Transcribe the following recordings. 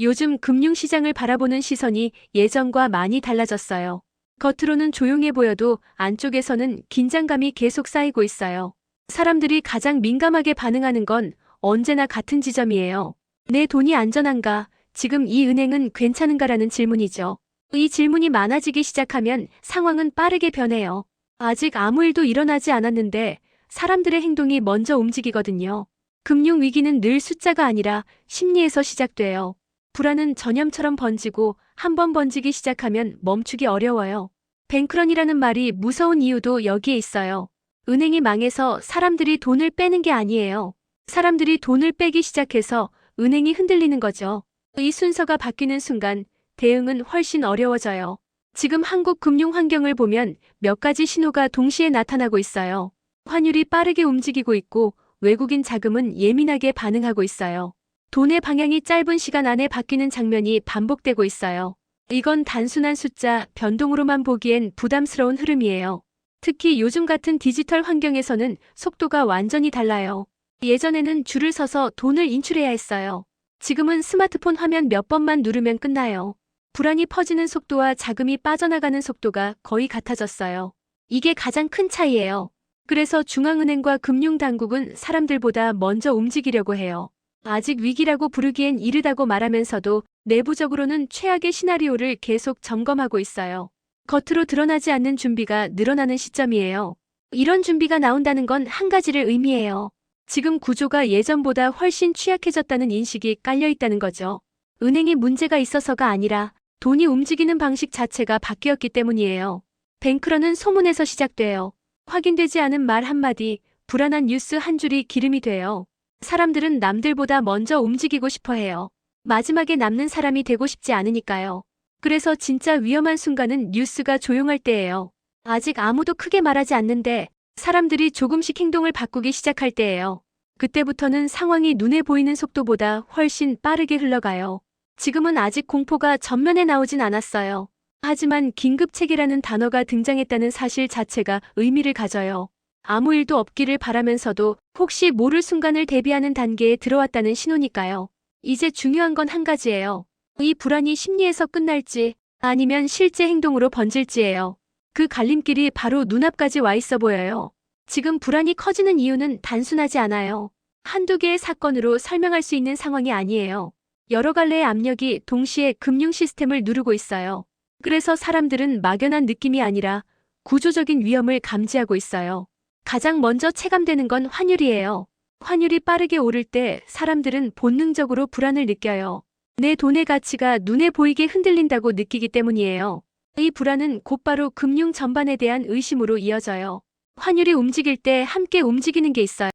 요즘 금융시장을 바라보는 시선이 예전과 많이 달라졌어요. 겉으로는 조용해 보여도 안쪽에서는 긴장감이 계속 쌓이고 있어요. 사람들이 가장 민감하게 반응하는 건 언제나 같은 지점이에요. 내 돈이 안전한가? 지금 이 은행은 괜찮은가라는 질문이죠. 이 질문이 많아지기 시작하면 상황은 빠르게 변해요. 아직 아무 일도 일어나지 않았는데 사람들의 행동이 먼저 움직이거든요. 금융위기는 늘 숫자가 아니라 심리에서 시작돼요. 불안은 전염처럼 번지고 한 번 번지기 시작하면 멈추기 어려워요. 뱅크런이라는 말이 무서운 이유도 여기에 있어요. 은행이 망해서 사람들이 돈을 빼는 게 아니에요. 사람들이 돈을 빼기 시작해서 은행이 흔들리는 거죠. 이 순서가 바뀌는 순간 대응은 훨씬 어려워져요. 지금 한국 금융 환경을 보면 몇 가지 신호가 동시에 나타나고 있어요. 환율이 빠르게 움직이고 있고 외국인 자금은 예민하게 반응하고 있어요. 돈의 방향이 짧은 시간 안에 바뀌는 장면이 반복되고 있어요. 이건 단순한 숫자, 변동으로만 보기엔 부담스러운 흐름이에요. 특히 요즘 같은 디지털 환경에서는 속도가 완전히 달라요. 예전에는 줄을 서서 돈을 인출해야 했어요. 지금은 스마트폰 화면 몇 번만 누르면 끝나요. 불안이 퍼지는 속도와 자금이 빠져나가는 속도가 거의 같아졌어요. 이게 가장 큰 차이예요. 그래서 중앙은행과 금융당국은 사람들보다 먼저 움직이려고 해요. 아직 위기라고 부르기엔 이르다고 말하면서도 내부적으로는 최악의 시나리오를 계속 점검하고 있어요. 겉으로 드러나지 않는 준비가 늘어나는 시점이에요. 이런 준비가 나온다는 건 한 가지를 의미해요. 지금 구조가 예전보다 훨씬 취약해졌다는 인식이 깔려 있다는 거죠. 은행이 문제가 있어서가 아니라 돈이 움직이는 방식 자체가 바뀌었기 때문이에요. 뱅크런은 소문에서 시작돼요. 확인되지 않은 말 한마디, 불안한 뉴스 한 줄이 기름이 돼요. 사람들은 남들보다 먼저 움직이고 싶어 해요. 마지막에 남는 사람이 되고 싶지 않으니까요. 그래서 진짜 위험한 순간은 뉴스가 조용할 때예요. 아직 아무도 크게 말하지 않는데 사람들이 조금씩 행동을 바꾸기 시작할 때예요. 그때부터는 상황이 눈에 보이는 속도보다 훨씬 빠르게 흘러가요. 지금은 아직 공포가 전면에 나오진 않았어요. 하지만 긴급체계라는 단어가 등장했다는 사실 자체가 의미를 가져요. 아무 일도 없기를 바라면서도 혹시 모를 순간을 대비하는 단계에 들어왔다는 신호니까요. 이제 중요한 건 한 가지예요. 이 불안이 심리에서 끝날지 아니면 실제 행동으로 번질지예요. 그 갈림길이 바로 눈앞까지 와 있어 보여요. 지금 불안이 커지는 이유는 단순하지 않아요. 한두 개의 사건으로 설명할 수 있는 상황이 아니에요. 여러 갈래의 압력이 동시에 금융 시스템을 누르고 있어요. 그래서 사람들은 막연한 느낌이 아니라 구조적인 위험을 감지하고 있어요. 가장 먼저 체감되는 건 환율이에요. 환율이 빠르게 오를 때 사람들은 본능적으로 불안을 느껴요. 내 돈의 가치가 눈에 보이게 흔들린다고 느끼기 때문이에요. 이 불안은 곧바로 금융 전반에 대한 의심으로 이어져요. 환율이 움직일 때 함께 움직이는 게 있어요.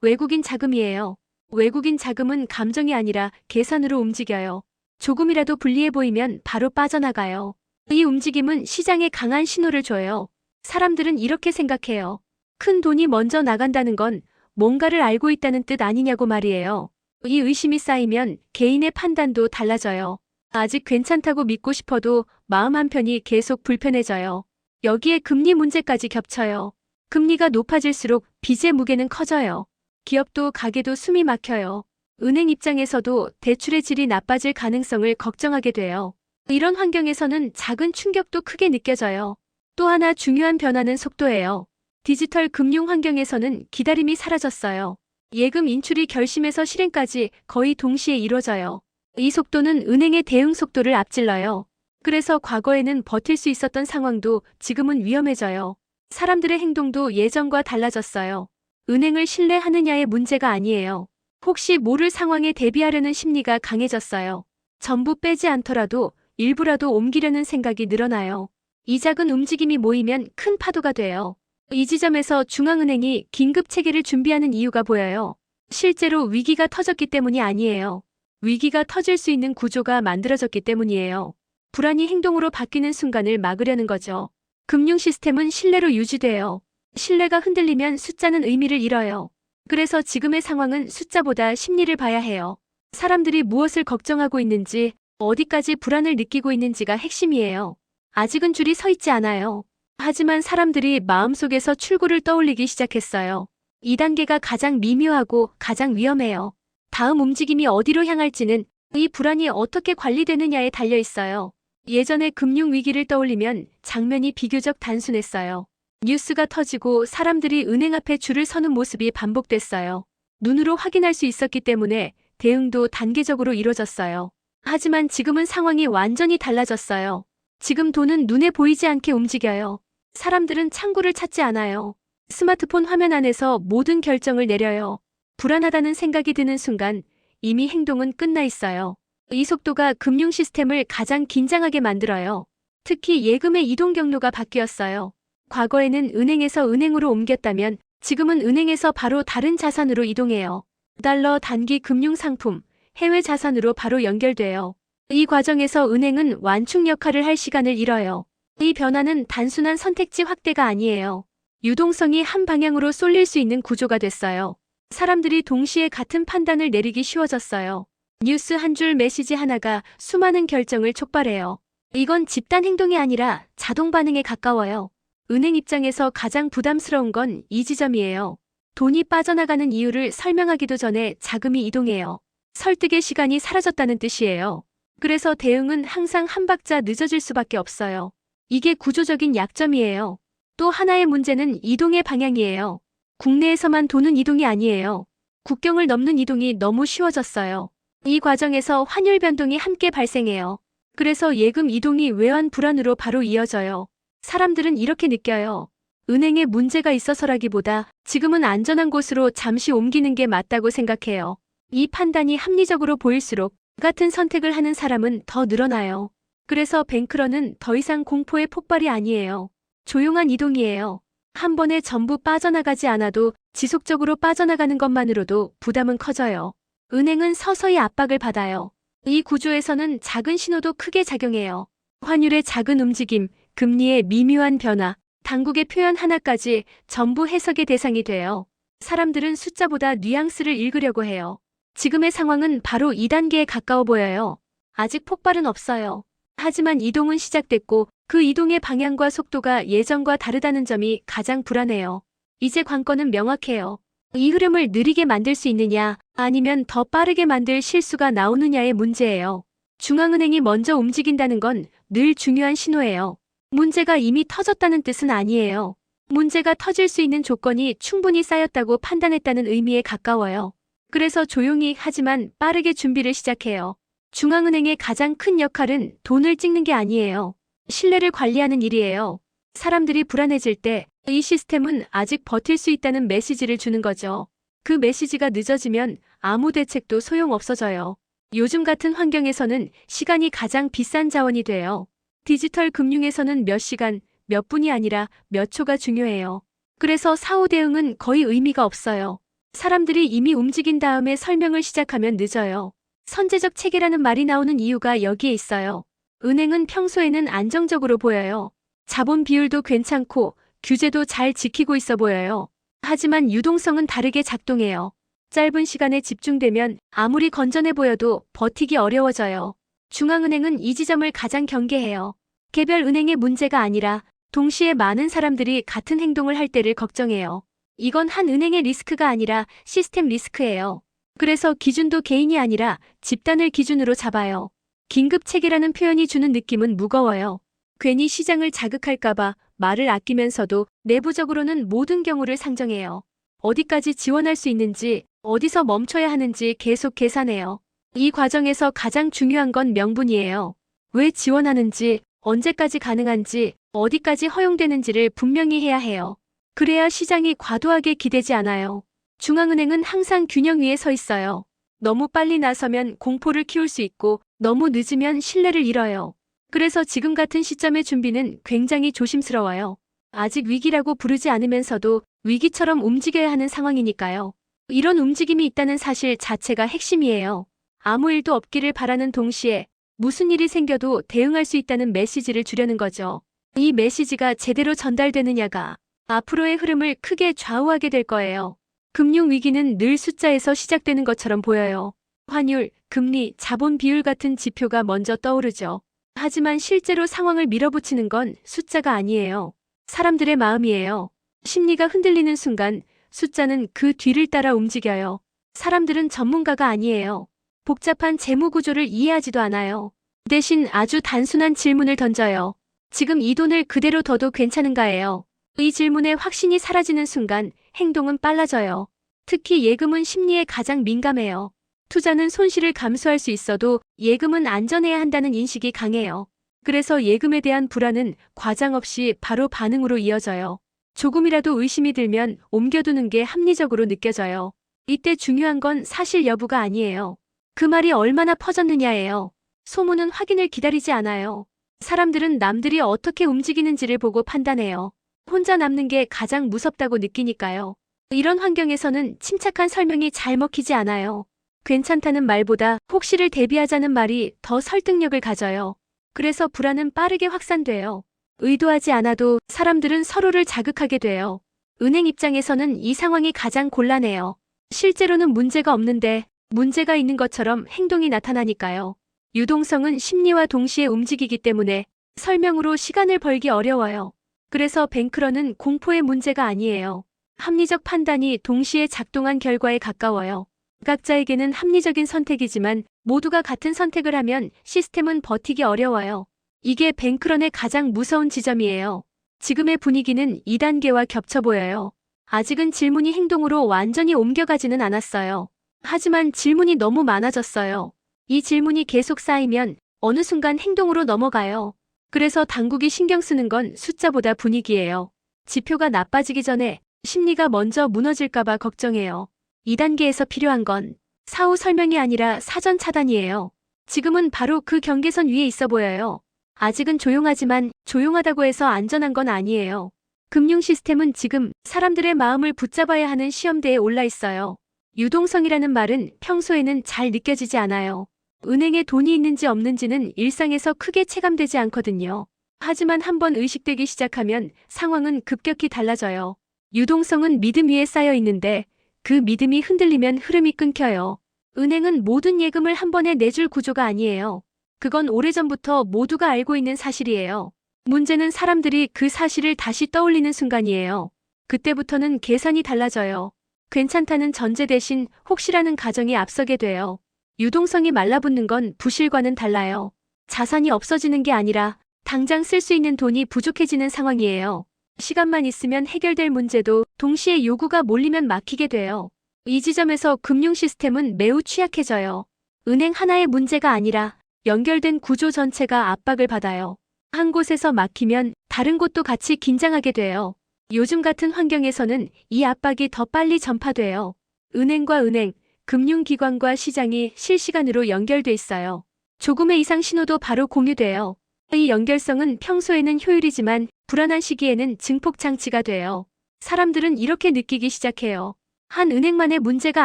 외국인 자금이에요. 외국인 자금은 감정이 아니라 계산으로 움직여요. 조금이라도 불리해 보이면 바로 빠져나가요. 이 움직임은 시장에 강한 신호를 줘요. 사람들은 이렇게 생각해요. 큰 돈이 먼저 나간다는 건 뭔가를 알고 있다는 뜻 아니냐고 말이에요. 이 의심이 쌓이면 개인의 판단도 달라져요. 아직 괜찮다고 믿고 싶어도 마음 한편이 계속 불편해져요. 여기에 금리 문제까지 겹쳐요. 금리가 높아질수록 빚의 무게는 커져요. 기업도 가게도 숨이 막혀요. 은행 입장에서도 대출의 질이 나빠질 가능성을 걱정하게 돼요. 이런 환경에서는 작은 충격도 크게 느껴져요. 또 하나 중요한 변화는 속도예요. 디지털 금융 환경에서는 기다림이 사라졌어요. 예금 인출이 결심에서 실행까지 거의 동시에 이루어져요. 이 속도는 은행의 대응 속도를 앞질러요. 그래서 과거에는 버틸 수 있었던 상황도 지금은 위험해져요. 사람들의 행동도 예전과 달라졌어요. 은행을 신뢰하느냐의 문제가 아니에요. 혹시 모를 상황에 대비하려는 심리가 강해졌어요. 전부 빼지 않더라도 일부라도 옮기려는 생각이 늘어나요. 이 작은 움직임이 모이면 큰 파도가 돼요. 이 지점에서 중앙은행이 긴급 체계를 준비하는 이유가 보여요. 실제로 위기가 터졌기 때문이 아니에요. 위기가 터질 수 있는 구조가 만들어졌기 때문이에요. 불안이 행동으로 바뀌는 순간을 막으려는 거죠. 금융 시스템은 신뢰로 유지돼요. 신뢰가 흔들리면 숫자는 의미를 잃어요. 그래서 지금의 상황은 숫자보다 심리를 봐야 해요. 사람들이 무엇을 걱정하고 있는지, 어디까지 불안을 느끼고 있는지가 핵심이에요. 아직은 줄이 서 있지 않아요. 하지만 사람들이 마음속에서 출구를 떠올리기 시작했어요. 이 단계가 가장 미묘하고 가장 위험해요. 다음 움직임이 어디로 향할지는 이 불안이 어떻게 관리되느냐에 달려 있어요. 예전의 금융 위기를 떠올리면 장면이 비교적 단순했어요. 뉴스가 터지고 사람들이 은행 앞에 줄을 서는 모습이 반복됐어요. 눈으로 확인할 수 있었기 때문에 대응도 단계적으로 이루어졌어요. 하지만 지금은 상황이 완전히 달라졌어요. 지금 돈은 눈에 보이지 않게 움직여요. 사람들은 창구를 찾지 않아요. 스마트폰 화면 안에서 모든 결정을 내려요. 불안하다는 생각이 드는 순간 이미 행동은 끝나 있어요. 이 속도가 금융 시스템을 가장 긴장하게 만들어요. 특히 예금의 이동 경로가 바뀌었어요. 과거에는 은행에서 은행으로 옮겼다면 지금은 은행에서 바로 다른 자산으로 이동해요. 달러 단기 금융 상품, 해외 자산으로 바로 연결돼요. 이 과정에서 은행은 완충 역할을 할 시간을 잃어요. 이 변화는 단순한 선택지 확대가 아니에요. 유동성이 한 방향으로 쏠릴 수 있는 구조가 됐어요. 사람들이 동시에 같은 판단을 내리기 쉬워졌어요. 뉴스 한 줄 메시지 하나가 수많은 결정을 촉발해요. 이건 집단 행동이 아니라 자동 반응에 가까워요. 은행 입장에서 가장 부담스러운 건 이 지점이에요. 돈이 빠져나가는 이유를 설명하기도 전에 자금이 이동해요. 설득의 시간이 사라졌다는 뜻이에요. 그래서 대응은 항상 한 박자 늦어질 수밖에 없어요. 이게 구조적인 약점이에요. 또 하나의 문제는 이동의 방향이에요. 국내에서만 도는 이동이 아니에요. 국경을 넘는 이동이 너무 쉬워졌어요. 이 과정에서 환율 변동이 함께 발생해요. 그래서 예금 이동이 외환 불안으로 바로 이어져요. 사람들은 이렇게 느껴요. 은행에 문제가 있어서라기보다 지금은 안전한 곳으로 잠시 옮기는 게 맞다고 생각해요. 이 판단이 합리적으로 보일수록 같은 선택을 하는 사람은 더 늘어나요. 그래서 뱅크런은 더 이상 공포의 폭발이 아니에요. 조용한 이동이에요. 한 번에 전부 빠져나가지 않아도 지속적으로 빠져나가는 것만으로도 부담은 커져요. 은행은 서서히 압박을 받아요. 이 구조에서는 작은 신호도 크게 작용해요. 환율의 작은 움직임, 금리의 미묘한 변화, 당국의 표현 하나까지 전부 해석의 대상이 돼요. 사람들은 숫자보다 뉘앙스를 읽으려고 해요. 지금의 상황은 바로 2단계에 가까워 보여요. 아직 폭발은 없어요. 하지만 이동은 시작됐고 그 이동의 방향과 속도가 예전과 다르다는 점이 가장 불안해요. 이제 관건은 명확해요. 이 흐름을 느리게 만들 수 있느냐, 아니면 더 빠르게 만들 실수가 나오느냐의 문제예요. 중앙은행이 먼저 움직인다는 건 늘 중요한 신호예요. 문제가 이미 터졌다는 뜻은 아니에요. 문제가 터질 수 있는 조건이 충분히 쌓였다고 판단했다는 의미에 가까워요. 그래서 조용히 하지만 빠르게 준비를 시작해요. 중앙은행의 가장 큰 역할은 돈을 찍는 게 아니에요. 신뢰를 관리하는 일이에요. 사람들이 불안해질 때 이 시스템은 아직 버틸 수 있다는 메시지를 주는 거죠. 그 메시지가 늦어지면 아무 대책도 소용없어져요. 요즘 같은 환경에서는 시간이 가장 비싼 자원이 돼요. 디지털 금융에서는 몇 시간, 몇 분이 아니라 몇 초가 중요해요. 그래서 사후 대응은 거의 의미가 없어요. 사람들이 이미 움직인 다음에 설명을 시작하면 늦어요. 선제적 체계라는 말이 나오는 이유가 여기에 있어요. 은행은 평소에는 안정적으로 보여요. 자본 비율도 괜찮고 규제도 잘 지키고 있어 보여요. 하지만 유동성은 다르게 작동해요. 짧은 시간에 집중되면 아무리 건전해 보여도 버티기 어려워져요. 중앙은행은 이 지점을 가장 경계해요. 개별 은행의 문제가 아니라 동시에 많은 사람들이 같은 행동을 할 때를 걱정해요. 이건 한 은행의 리스크가 아니라 시스템 리스크예요. 그래서 기준도 개인이 아니라 집단을 기준으로 잡아요. 긴급 체계라는 표현이 주는 느낌은 무거워요. 괜히 시장을 자극할까봐 말을 아끼면서도 내부적으로는 모든 경우를 상정해요. 어디까지 지원할 수 있는지, 어디서 멈춰야 하는지 계속 계산해요. 이 과정에서 가장 중요한 건 명분이에요. 왜 지원하는지, 언제까지 가능한지, 어디까지 허용되는지를 분명히 해야 해요. 그래야 시장이 과도하게 기대지 않아요. 중앙은행은 항상 균형 위에 서 있어요. 너무 빨리 나서면 공포를 키울 수 있고 너무 늦으면 신뢰를 잃어요. 그래서 지금 같은 시점의 준비는 굉장히 조심스러워요. 아직 위기라고 부르지 않으면서도 위기처럼 움직여야 하는 상황이니까요. 이런 움직임이 있다는 사실 자체가 핵심이에요. 아무 일도 없기를 바라는 동시에 무슨 일이 생겨도 대응할 수 있다는 메시지를 주려는 거죠. 이 메시지가 제대로 전달되느냐가 앞으로의 흐름을 크게 좌우하게 될 거예요. 금융 위기는 늘 숫자에서 시작되는 것처럼 보여요. 환율, 금리, 자본 비율 같은 지표가 먼저 떠오르죠. 하지만 실제로 상황을 밀어붙이는 건 숫자가 아니에요. 사람들의 마음이에요. 심리가 흔들리는 순간 숫자는 그 뒤를 따라 움직여요. 사람들은 전문가가 아니에요. 복잡한 재무 구조를 이해하지도 않아요. 대신 아주 단순한 질문을 던져요. 지금 이 돈을 그대로 둬도 괜찮은가예요. 이 질문에 확신이 사라지는 순간 행동은 빨라져요. 특히 예금은 심리에 가장 민감해요. 투자는 손실을 감수할 수 있어도 예금은 안전해야 한다는 인식이 강해요. 그래서 예금에 대한 불안은 과장 없이 바로 반응으로 이어져요. 조금이라도 의심이 들면 옮겨두는 게 합리적으로 느껴져요. 이때 중요한 건 사실 여부가 아니에요. 그 말이 얼마나 퍼졌느냐예요. 소문은 확인을 기다리지 않아요. 사람들은 남들이 어떻게 움직이는지를 보고 판단해요. 혼자 남는 게 가장 무섭다고 느끼니까요. 이런 환경에서는 침착한 설명이 잘 먹히지 않아요. 괜찮다는 말보다 혹시를 대비하자는 말이 더 설득력을 가져요. 그래서 불안은 빠르게 확산돼요. 의도하지 않아도 사람들은 서로를 자극하게 돼요. 은행 입장에서는 이 상황이 가장 곤란해요. 실제로는 문제가 없는데 문제가 있는 것처럼 행동이 나타나니까요. 유동성은 심리와 동시에 움직이기 때문에 설명으로 시간을 벌기 어려워요. 그래서 뱅크런은 공포의 문제가 아니에요. 합리적 판단이 동시에 작동한 결과에 가까워요. 각자에게는 합리적인 선택이지만 모두가 같은 선택을 하면 시스템은 버티기 어려워요. 이게 뱅크런의 가장 무서운 지점이에요. 지금의 분위기는 2단계와 겹쳐 보여요. 아직은 질문이 행동으로 완전히 옮겨가지는 않았어요. 하지만 질문이 너무 많아졌어요. 이 질문이 계속 쌓이면 어느 순간 행동으로 넘어가요. 그래서 당국이 신경 쓰는 건 숫자보다 분위기예요. 지표가 나빠지기 전에 심리가 먼저 무너질까봐 걱정해요. 2단계에서 필요한 건 사후 설명이 아니라 사전 차단이에요. 지금은 바로 그 경계선 위에 있어 보여요. 아직은 조용하지만 조용하다고 해서 안전한 건 아니에요. 금융 시스템은 지금 사람들의 마음을 붙잡아야 하는 시험대에 올라 있어요. 유동성이라는 말은 평소에는 잘 느껴지지 않아요. 은행에 돈이 있는지 없는지는 일상에서 크게 체감되지 않거든요. 하지만 한번 의식되기 시작하면 상황은 급격히 달라져요. 유동성은 믿음 위에 쌓여 있는데 그 믿음이 흔들리면 흐름이 끊겨요. 은행은 모든 예금을 한 번에 내줄 구조가 아니에요. 그건 오래전부터 모두가 알고 있는 사실이에요. 문제는 사람들이 그 사실을 다시 떠올리는 순간이에요. 그때부터는 계산이 달라져요. 괜찮다는 전제 대신 혹시라는 가정이 앞서게 돼요. 유동성이 말라붙는 건 부실과는 달라요. 자산이 없어지는 게 아니라 당장 쓸 수 있는 돈이 부족해지는 상황이에요. 시간만 있으면 해결될 문제도 동시에 요구가 몰리면 막히게 돼요. 이 지점에서 금융 시스템은 매우 취약해져요. 은행 하나의 문제가 아니라 연결된 구조 전체가 압박을 받아요. 한 곳에서 막히면 다른 곳도 같이 긴장하게 돼요. 요즘 같은 환경에서는 이 압박이 더 빨리 전파돼요. 은행과 은행, 금융기관과 시장이 실시간으로 연결돼 있어요. 조금의 이상 신호도 바로 공유돼요. 이 연결성은 평소에는 효율이지만 불안한 시기에는 증폭 장치가 돼요. 사람들은 이렇게 느끼기 시작해요. 한 은행만의 문제가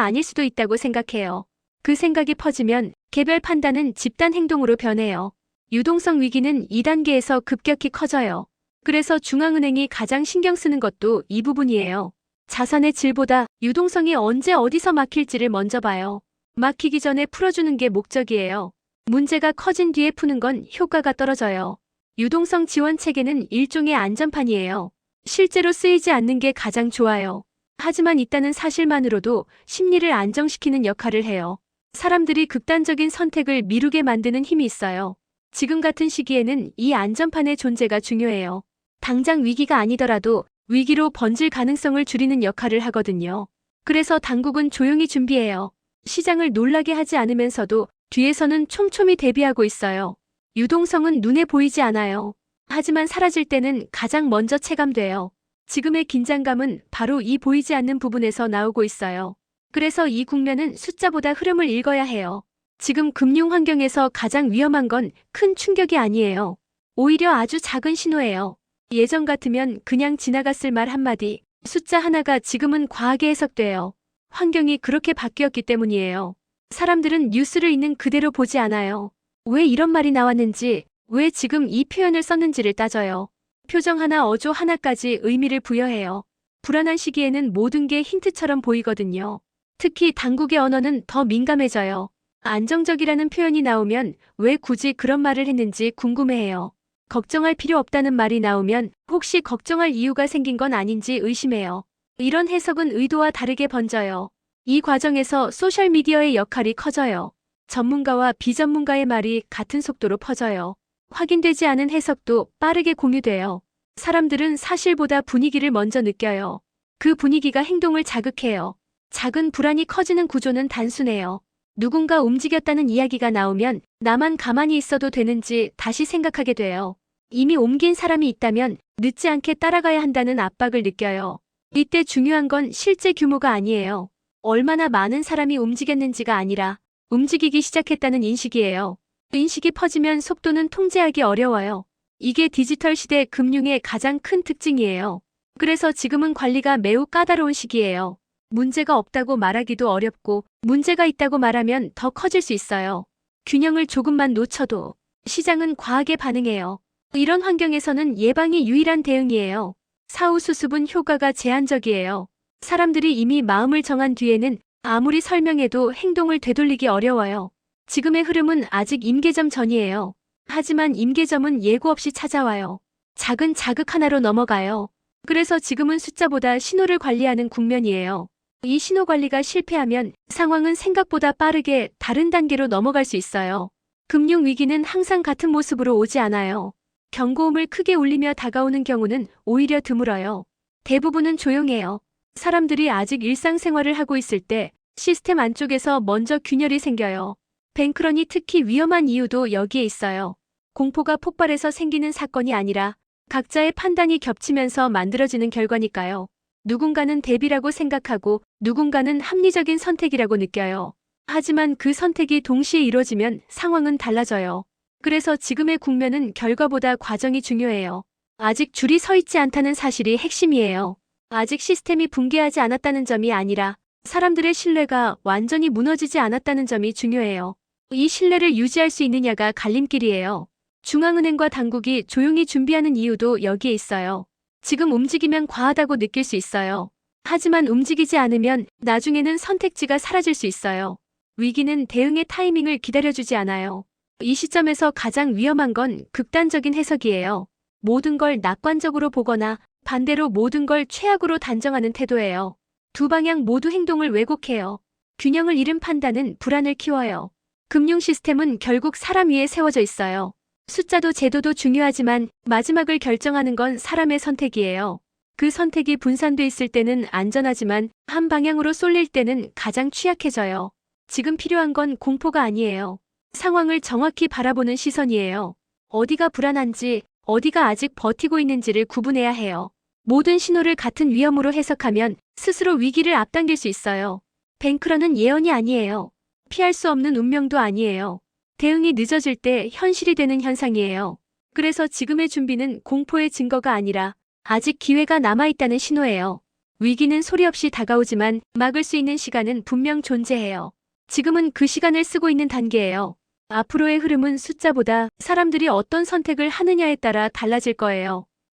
아닐 수도 있다고 생각해요. 그 생각이 퍼지면 개별 판단은 집단 행동으로 변해요. 유동성 위기는 2단계에서 급격히 커져요. 그래서 중앙은행이 가장 신경 쓰는 것도 이 부분이에요. 자산의 질보다 유동성이 언제 어디서 막힐지를 먼저 봐요. 막히기 전에 풀어주는 게 목적이에요. 문제가 커진 뒤에 푸는 건 효과가 떨어져요. 유동성 지원 체계는 일종의 안전판이에요. 실제로 쓰이지 않는 게 가장 좋아요. 하지만 있다는 사실만으로도 심리를 안정시키는 역할을 해요. 사람들이 극단적인 선택을 미루게 만드는 힘이 있어요. 지금 같은 시기에는 이 안전판의 존재가 중요해요. 당장 위기가 아니더라도 위기로 번질 가능성을 줄이는 역할을 하거든요. 그래서 당국은 조용히 준비해요. 시장을 놀라게 하지 않으면서도 뒤에서는 촘촘히 대비하고 있어요. 유동성은 눈에 보이지 않아요. 하지만 사라질 때는 가장 먼저 체감돼요. 지금의 긴장감은 바로 이 보이지 않는 부분에서 나오고 있어요. 그래서 이 국면은 숫자보다 흐름을 읽어야 해요. 지금 금융 환경에서 가장 위험한 건 큰 충격이 아니에요. 오히려 아주 작은 신호예요. 예전 같으면 그냥 지나갔을 말 한마디, 숫자 하나가 지금은 과하게 해석돼요. 환경이 그렇게 바뀌었기 때문이에요. 사람들은 뉴스를 있는 그대로 보지 않아요. 왜 이런 말이 나왔는지, 왜 지금 이 표현을 썼는지를 따져요. 표정 하나 어조 하나까지 의미를 부여해요. 불안한 시기에는 모든 게 힌트처럼 보이거든요. 특히 당국의 언어는 더 민감해져요. 안정적이라는 표현이 나오면 왜 굳이 그런 말을 했는지 궁금해해요. 걱정할 필요 없다는 말이 나오면 혹시 걱정할 이유가 생긴 건 아닌지 의심해요. 이런 해석은 의도와 다르게 번져요. 이 과정에서 소셜미디어의 역할이 커져요. 전문가와 비전문가의 말이 같은 속도로 퍼져요. 확인되지 않은 해석도 빠르게 공유돼요. 사람들은 사실보다 분위기를 먼저 느껴요. 그 분위기가 행동을 자극해요. 작은 불안이 커지는 구조는 단순해요. 누군가 움직였다는 이야기가 나오면 나만 가만히 있어도 되는지 다시 생각하게 돼요. 이미 옮긴 사람이 있다면 늦지 않게 따라가야 한다는 압박을 느껴요. 이때 중요한 건 실제 규모가 아니에요. 얼마나 많은 사람이 움직였는지가 아니라 움직이기 시작했다는 인식이에요. 인식이 퍼지면 속도는 통제하기 어려워요. 이게 디지털 시대 금융의 가장 큰 특징이에요. 그래서 지금은 관리가 매우 까다로운 시기예요. 문제가 없다고 말하기도 어렵고 문제가 있다고 말하면 더 커질 수 있어요. 균형을 조금만 놓쳐도 시장은 과하게 반응해요. 이런 환경에서는 예방이 유일한 대응이에요. 사후 수습은 효과가 제한적이에요. 사람들이 이미 마음을 정한 뒤에는 아무리 설명해도 행동을 되돌리기 어려워요. 지금의 흐름은 아직 임계점 전이에요. 하지만 임계점은 예고 없이 찾아와요. 작은 자극 하나로 넘어가요. 그래서 지금은 숫자보다 신호를 관리하는 국면이에요. 이 신호 관리가 실패하면 상황은 생각보다 빠르게 다른 단계로 넘어갈 수 있어요. 금융 위기는 항상 같은 모습으로 오지 않아요. 경고음을 크게 울리며 다가오는 경우는 오히려 드물어요. 대부분은 조용해요. 사람들이 아직 일상생활을 하고 있을 때 시스템 안쪽에서 먼저 균열이 생겨요. 뱅크런이 특히 위험한 이유도 여기에 있어요. 공포가 폭발해서 생기는 사건이 아니라 각자의 판단이 겹치면서 만들어지는 결과니까요. 누군가는 대비라고 생각하고 누군가는 합리적인 선택이라고 느껴요. 하지만 그 선택이 동시에 이루어지면 상황은 달라져요. 그래서 지금의 국면은 결과보다 과정이 중요해요. 아직 줄이 서 있지 않다는 사실이 핵심이에요. 아직 시스템이 붕괴하지 않았다는 점이 아니라 사람들의 신뢰가 완전히 무너지지 않았다는 점이 중요해요. 이 신뢰를 유지할 수 있느냐가 갈림길이에요. 중앙은행과 당국이 조용히 준비하는 이유도 여기에 있어요. 지금 움직이면 과하다고 느낄 수 있어요. 하지만 움직이지 않으면 나중에는 선택지가 사라질 수 있어요. 위기는 대응의 타이밍을 기다려주지 않아요. 이 시점에서 가장 위험한 건 극단적인 해석이에요. 모든 걸 낙관적으로 보거나 반대로 모든 걸 최악으로 단정하는 태도예요. 두 방향 모두 행동을 왜곡해요. 균형을 잃은 판단은 불안을 키워요. 금융 시스템은 결국 사람 위에 세워져 있어요. 숫자도 제도도 중요하지만 마지막을 결정하는 건 사람의 선택이에요. 그 선택이 분산돼 있을 때는 안전하지만 한 방향으로 쏠릴 때는 가장 취약해져요. 지금 필요한 건 공포가 아니에요. 상황을 정확히 바라보는 시선이에요. 어디가 불안한지, 어디가 아직 버티고 있는지를 구분해야 해요. 모든 신호를 같은 위험으로 해석하면 스스로 위기를 앞당길 수 있어요. 뱅크런은 예언이 아니에요. 피할 수 없는 운명도 아니에요. 대응이 늦어질 때 현실이 되는 현상이에요. 그래서 지금의 준비는 공포의 증거가 아니라 아직 기회가 남아있다는 신호예요. 위기는 소리 없이 다가오지만 막을 수 있는 시간은 분명 존재해요. 지금은 그 시간을 쓰고 있는 단계예요. 앞으로의 흐름은 숫자보다 사람들이 어떤 선택을 하느냐에 따라 달라질 거예요.